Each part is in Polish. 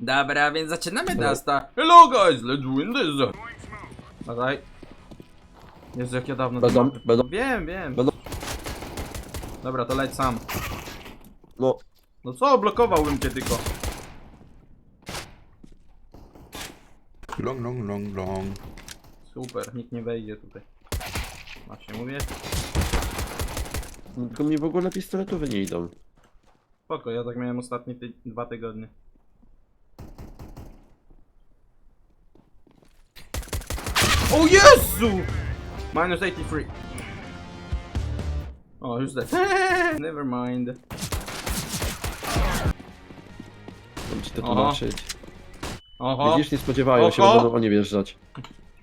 Dobra, więc zaczynamy Dasta. Hello guys, let's win this. Badaj. Jezu, jak ja dawno... Będą, będą, Wiem, wiem. będą. Dobra, to leć sam. No, No co, blokowałbym cię tylko. Long, long, long, long. Super, nikt nie wejdzie tutaj. Właśnie mówię. tylko mi w ogóle pistoletowe nie idą. Spoko, ja tak miałem ostatnie ty dwa tygodnie. O Jezu! Minus 83. O, już dead. Never mind. Mam ci to Oho. tłumaczyć. Oho. Widzisz, nie spodziewają się, Oho. że oni wjeżdżać.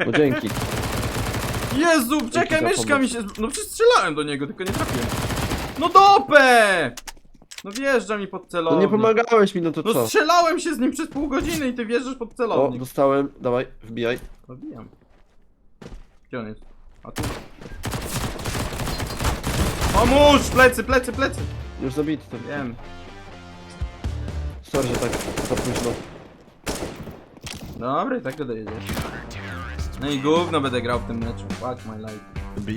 No dzięki. Jezu, czekaj, za myszka pomoc. mi się... No przecież strzelałem do niego, tylko nie trafiłem. No dopę! No wjeżdża mi pod No celownik. nie pomagałeś mi, no to No co? strzelałem się z nim przez pół godziny i ty wjeżdżasz pod O, celownik. dostałem, dawaj, wbijaj. Zabijam. Gdzie on jest? A tu. Pomóż! Plecy, plecy, plecy! Już zabity to. Wiem. Sorry, że tak za późno. Dobra, i tak go dojedziesz. No i gówno będę grał w tym meczu. Fuck my life. B.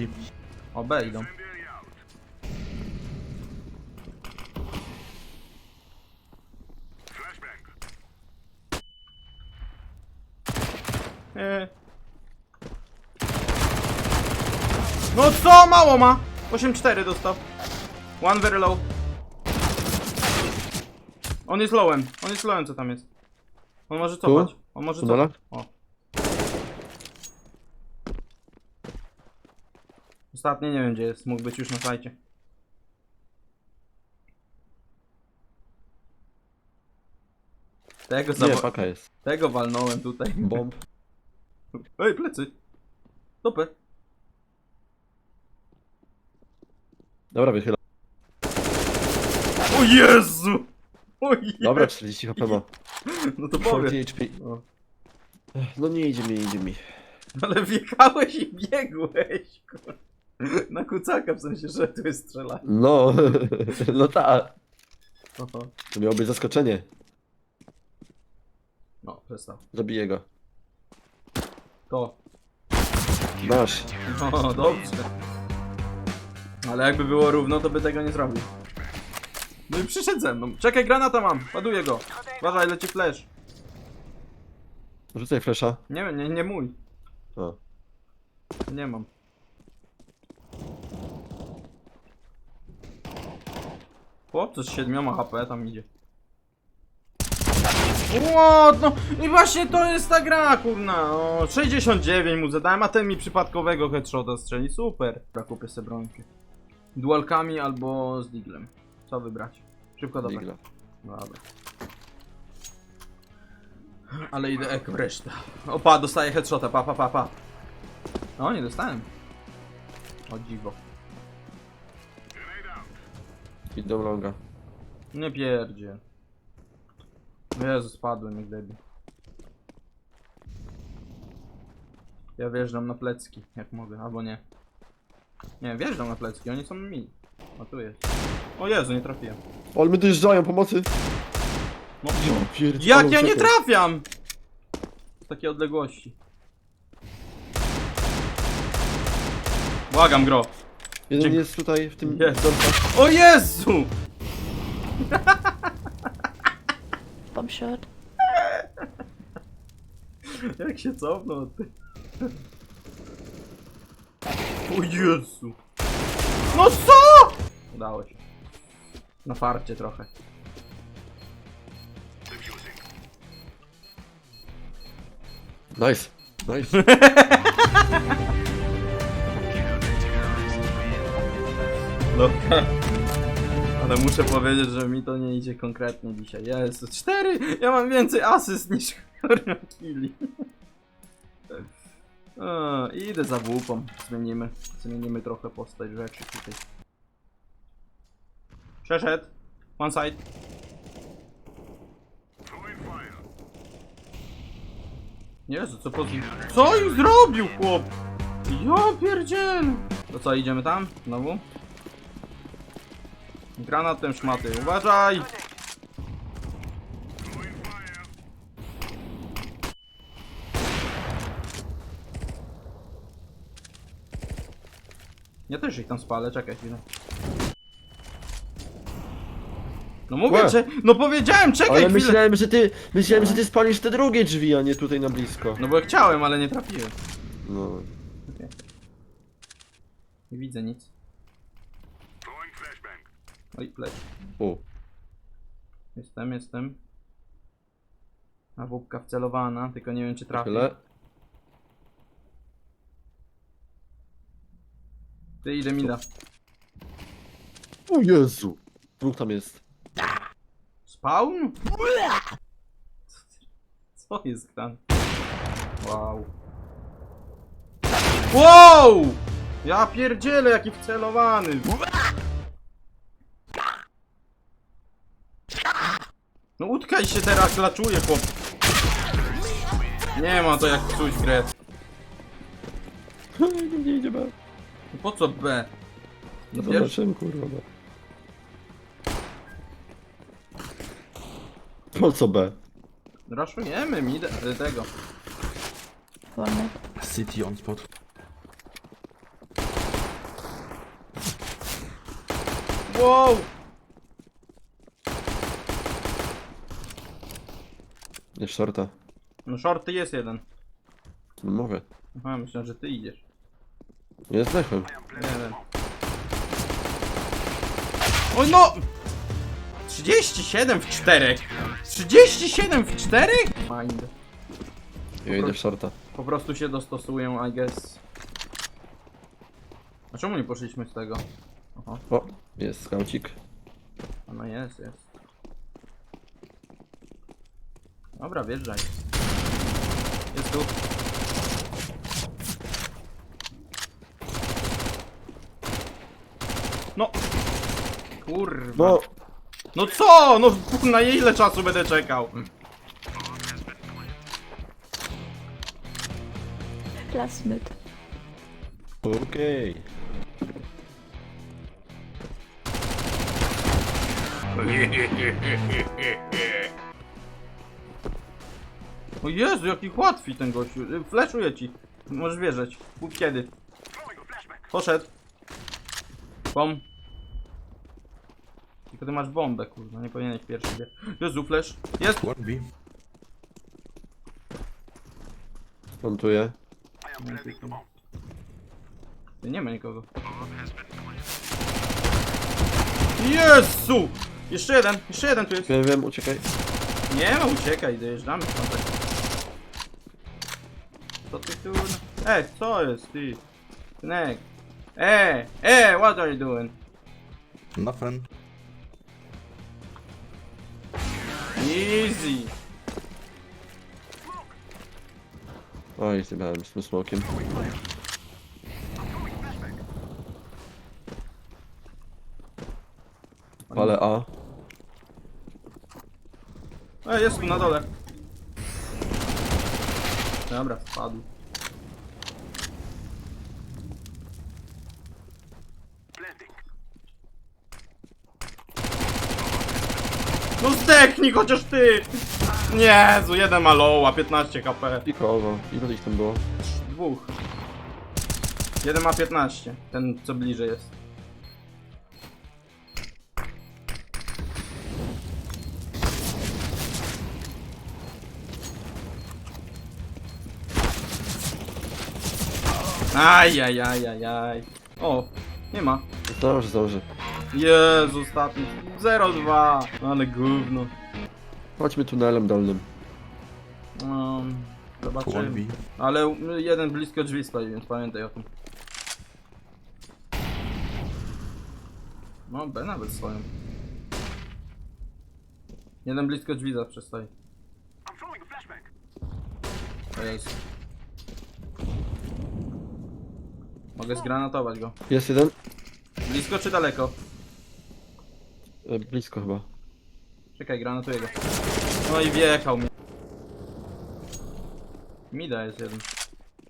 O, B idą. Eee. No co? Mało ma! 8-4 dostał. One very low. On jest lowem. On jest lowem, co tam jest. On może cofać. On może cofać. O. Ostatni nie wiem gdzie jest. Mógł być już na sajcie. Tego, Nie, paka jest. tego walnąłem tutaj. Bomb. Ej, plecy. Dopę. Dobra, wychyla. O Jezu! O Jezu! Dobra, 40 HP ma. No to powiem. 40 HP. O. No nie idzie mi, nie idzie mi. Ale wjechałeś i biegłeś. kur- Na kucaka w sensie, że tu jest strzela. No, no tak. Oho. To miało być zaskoczenie. No, przestał. Zabiję go. To. Masz. No, dobrze. Ale jakby było równo, to by tego nie zrobił. No i przyszedł ze mną. Czekaj, granata mam. Ładuję go. Uważaj, leci flash. Rzucaj flesza. Nie, nie, nie mój. O. Nie mam. Chłopcy z 7 HP tam idzie. What? No i właśnie to jest ta gra, kurna. O, 69 mu zadałem, a ten mi przypadkowego headshota strzeli. Super. Dobra, kupię sobie bronki. Dualkami albo z diglem. Co wybrać? Szybko dobra. Digla. Dobra. Ale idę eko reszta. Opa, dostaję headshota, pa, pa, pa, pa. No, nie dostałem. O dziwo. Idą longa. Nie pierdzie. Jezu, spadłem jak debil. Ja wjeżdżam na plecki, jak mogę, albo nie. Nie, wjeżdżam na plecki, oni są mi. A tu jest. O Jezu, nie trafiłem. O, ale my dojeżdżają, pomocy! No, Ja pierd- jak ale ja nie uciekaj. trafiam? Z takiej odległości. Błagam, gro. Jeden Dzięki- jest tutaj w tym Jest. domku. O Jezu! Bomb shot. Jak się cofnął od tej... O Jezu! No co?! Udało się. Na farcie trochę. Nice. Nice. Dobra. Ale muszę powiedzieć, że mi to nie idzie konkretnie dzisiaj. Jezu, cztery! Ja mam więcej asyst niż kurwa killi. O, idę za łupą. Zmienimy. Zmienimy trochę postać rzeczy tutaj. Przeszedł. One side. Jezu, co po... Co im zrobił, chłop? Ja pierdziel! To co, idziemy tam? Znowu? Granatem szmaty, uważaj! Ja też ich tam spalę, czekaj chwilę. No mówię, Łe. cze- no powiedziałem, czekaj Ale chwilę. myślałem, że ty, myślałem, że ty spalisz te drugie drzwi, a nie tutaj na blisko. No bo ja chciałem, ale nie trafiłem. No. Nie widzę nic. Oj, plec. U. Jestem, jestem. A wupka wcelowana, tylko nie wiem czy trafi. Tyle. Ty idę mi da. O Jezu. Dwóch tam jest. Spawn? Co jest tam? Wow. Wow! Ja pierdzielę, jaki wcelowany. No utkaj się teraz, laczuje chłop. Nie ma to jak psuć grę. nie idzie. Po co B? No wiesz, Zobaczymy kurwa. B. Po co B? raszujemy mi de- tego. Mid. City on spot. Wow! Nie shorta. No shorty jest jeden. No mówię. Aha, myślałem, że ty idziesz. Nie zdechłem. Nie wiem. Oj no! 37 w 4! 37 w 4? Mind. Ja idę w shorta. Po prostu się dostosuję, I guess. A czemu nie poszliśmy z tego? Aha, O, jest skaucik. a no jest, jest. Dobra, wjeżdżaj. Jest tu. No! Kurwa. No, No co? No na ile czasu będę czekał? Mid. okej. O Jezu, jaki łatwi ten gościu. Y, Fleszuję ci. Możesz wierzyć. Mów kiedy. Poszedł. Bom. Tylko ty masz bombę, kurwa. Nie powinieneś pierwszy biec. Jezu, flash. Jest! One B. Montuję. Ty nie ma nikogo. Jezu! Jeszcze jeden, jeszcze jeden tu jest. Wiem, wiem, uciekaj. Nie ma, uciekaj, dojeżdżamy tam tak. Co ty tu... Ej, co jest, ty? Synek. Ej, ej, what are you doing? Nothing. Easy. Oj, zjebałem z tym smokiem. Ale A. Ej, jest tu na dole. Dobra, spadł. No zdechnij chociaż ty! Jezu, jeden maloła, 15 kp. Pikowo. Ile ich tam było? Dwóch. Jeden ma 15, ten co bliżej jest. Ajajajajaj. O, nie ma. Zdąży, zdąży. Jezu, ostatni. 0-2. Ale gówno. Chodźmy tunelem dolnym. Um, zobaczymy. Ale jeden blisko drzwi stoi, więc pamiętaj o tym. No, B nawet swoją. Jeden blisko drzwi zawsze stoi. To jest. Mogę zgranatować go. Jest jeden. Blisko czy daleko? E, blisko chyba. Czekaj, granatuję go. No i wjechał mnie. Mida jest jeden.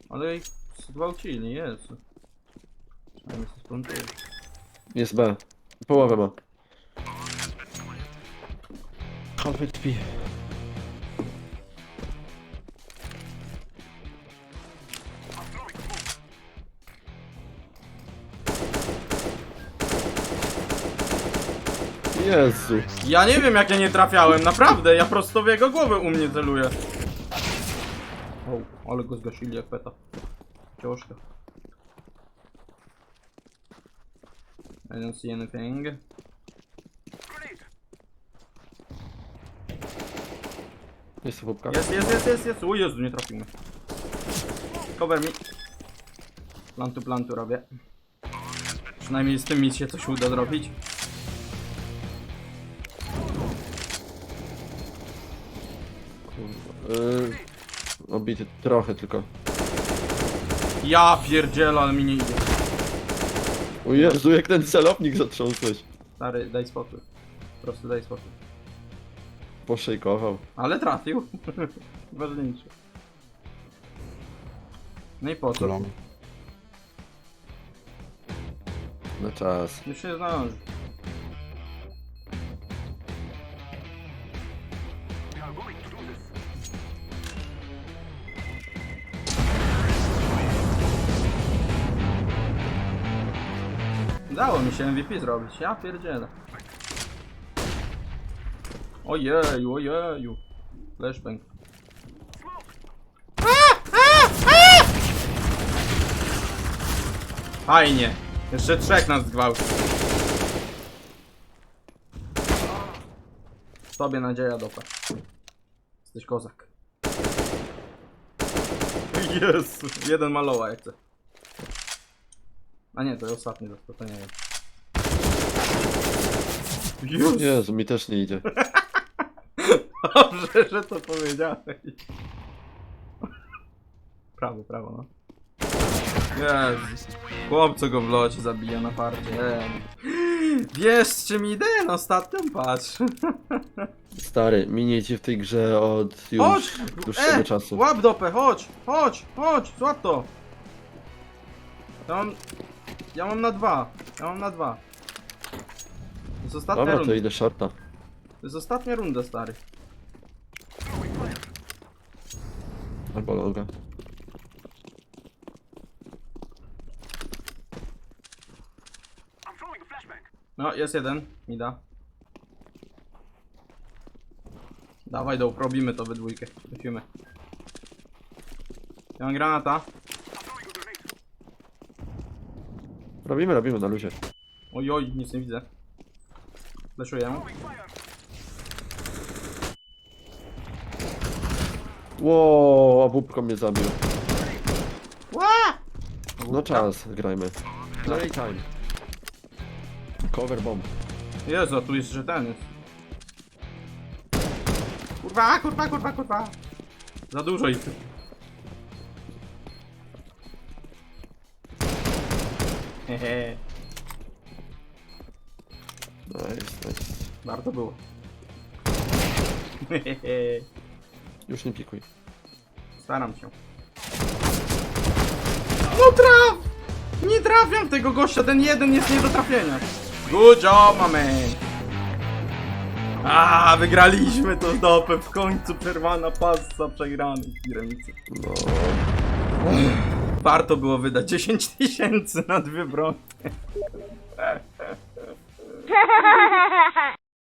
Ale ich zgwałcili, Jezu. Przynajmniej się splątuje. Jest B. Połowę ma. Half HP. Jezu. Ja nie wiem jak ja nie trafiałem, naprawdę, ja prosto w jego głowę u mnie celuję. O, ale go zgasili jak peta. Ciążka. I don't see anything. Jest chłopka. Jest, jest, jest, jest, jest. O Jezu, nie trafimy. Cover me. Plantu, plantu robię. Przynajmniej z tym mi się coś uda zrobić. Yy, obity trochę tylko. Ja pierdzielę, ale mi nie idzie. O Jezu, jak ten celownik zatrząsłeś. Stary, daj spokój. Po prostu daj spokój. Poszejkował. Ale trafił. Ważniejsze. No i po co? Na czas. Już nie zdąży. Udało mi się MVP zrobić, ja pierdzielę. Ojeju, ojeju. Flashbang. Fajnie. Jeszcze trzech nas gwałci. Tobie nadzieja dopa. Jesteś kozak. Jezu, jeden maloła jak chce. A nie, to jest ostatni został, to nie wiem. Jezu, Jezu, mi też nie idzie. dobrze, że to powiedziałeś. Prawo, prawo, no. Jezus. Chłopco go w locie zabija na parcie. Wiesz czym idę? No ostatnią patrz. Stary, mi nie idzie w tej grze od już Chodź! dłuższego E, czasu. łap dopę, chodź, chodź, chodź, złap to. Mam, ja mam na dwa, ja mam na dwa. To jest ostatnia Dobra, to runda, idę shorta. to jest ostatnia runda, stary. Albo longa. No, jest jeden, mi da. Dawaj, do, robimy to we dwójkę, lecimy. Ja mam granata. Robimy, robimy na luzie. Oj, oj, nic nie widzę. Leszuję. Ło, obupko mnie zabił. No czas, grajmy. Play time. Cover bomb. Jezu, a tu jest, że ten jest. Kurwa, kurwa, kurwa, kurwa. Za dużo ich. Hehe, Nice, nice. warto było. Hehehe, Już nie pikuj. Staram się. No traf! Nie trafiam tego gościa, ten jeden jest nie do trafienia. Good job, my man. A, wygraliśmy to dopę w końcu przerwana pasa przegranej piramicy. No. Warto było wydać 10 tysięcy na dwie bronie.